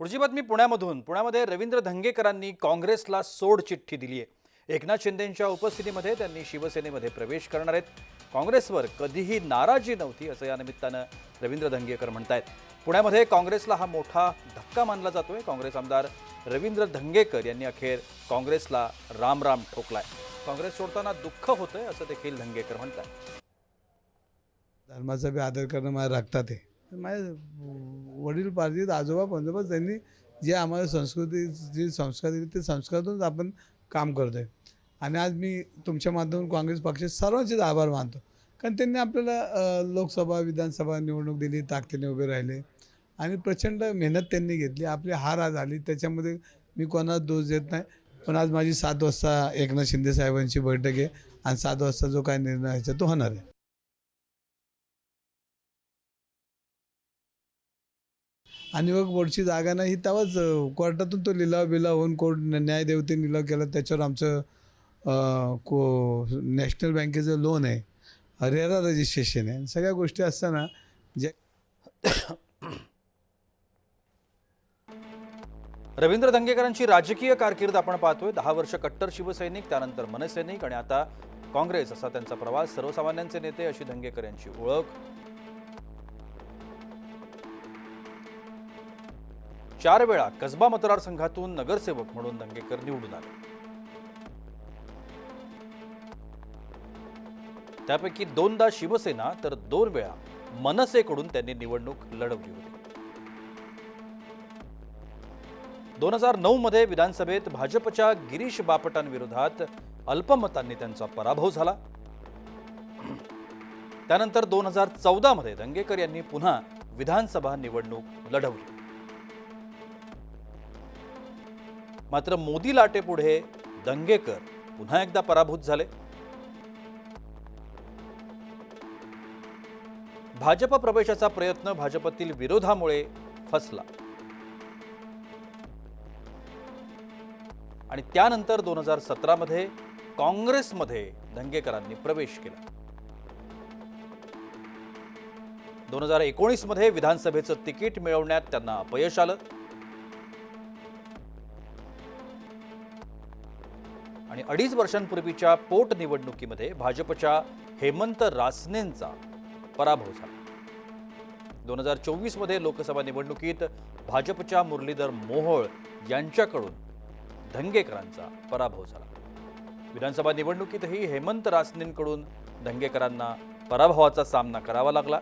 पुढची बातमी पुण्यामधून. पुण्यामध्ये रवींद्र धंगेकरांनी काँग्रेसला सोड चिठ्ठी दिली आहे एकनाथ शिंदेंच्या उपस्थितीमध्ये त्यांनी शिवसेनेमध्ये प्रवेश करणार आहेत. काँग्रेसवर कधीही नाराजी नव्हती असं या निमित्तानं रवींद्र धंगेकर म्हणतायत. पुण्यामध्ये काँग्रेसला हा मोठा धक्का मानला जातोय. काँग्रेस आमदार रवींद्र धंगेकर यांनी अखेर काँग्रेसला राम राम ठोकलाय. काँग्रेस सोडताना दुःख होतंय असं देखील धंगेकर म्हणतात धर्माचा बी आदर करणं माझ्या रागतात आहे. माझे वडील पार्टीत आजोबा पंजोबा त्यांनी जे आम्हाला संस्कृती जे संस्कार दिले ते संस्कारातूनच आपण काम करतो आहे आणि आज मी तुमच्या माध्यमातून काँग्रेस पक्षाचे सर्वांचेच आभार मानतो. कारण त्यांनी आपल्याला लोकसभा विधानसभा निवडणूक दिली ताकदीने उभे राहिले. आणि प्रचंड मेहनत त्यांनी घेतली. आपली हार आज आली. त्याच्यामध्ये मी कोणाला दोष देत नाही. पण आज माझी सात वाजता एकनाथ शिंदे साहेबांची बैठक आहे. आणि सात वाजता जो काय निर्णय व्हायचा तो होणार आहे. आणि मग बोर्डची जागा नाही तेव्हाच कोर्टातून तो लिलाव बिलाव होऊन कोर्ट न्यायदेवते लिलाव केला. त्याच्यावर आमचं को नॅशनल बँकेचं लोन आहे हरेरा रजिस्ट्रेशन आहे. सगळ्या गोष्टी असताना जे रवींद्र दंगेकरांची राजकीय कारकीर्द आपण पाहतोय. दहा वर्ष कट्टर शिवसैनिक त्यानंतर मनसैनिक आणि आता काँग्रेस असा त्यांचा प्रवास. सर्वसामान्यांचे नेते अशी दंगेकर यांची ओळख. चार वेळा कसबा मतदारसंघातून नगरसेवक म्हणून दंगेकर निवडून आले. त्यापैकी दोनदा शिवसेना तर दोन वेळा मनसेकडून त्यांनी निवडणूक लढवली होती. दोन हजार नऊ मध्ये विधानसभेत भाजपच्या गिरीश बापटांविरोधात अल्पमतांनी त्यांचा पराभव झाला. त्यानंतर दोन हजार चौदा मध्ये दंगेकर यांनी पुन्हा विधानसभा निवडणूक लढवली. मात्र मोदी लाटेपुढे दंगेकर पुन्हा एकदा पराभूत झाले. भाजप प्रवेशाचा प्रयत्न भाजपतील विरोधामुळे फसला. आणि त्यानंतर दोन हजार सतरामध्ये काँग्रेसमध्ये दंगेकरांनी प्रवेश केला. दोन हजार एकोणीसमध्ये विधानसभेचं तिकीट मिळवण्यात त्यांना अपयश आलं. आणि अडीच वर्षांपूर्वीच्या पोटनिवडणुकीमध्ये भाजपच्या हेमंत रासनेंचा पराभव झाला. दोन हजार चोवीसमध्ये लोकसभा निवडणुकीत भाजपच्या मुरलीधर मोहोळ यांच्याकडून धंगेकरांचा पराभव झाला. विधानसभा निवडणुकीतही हेमंत रासनेंकडून धंगेकरांना पराभवाचा सामना करावा लागला.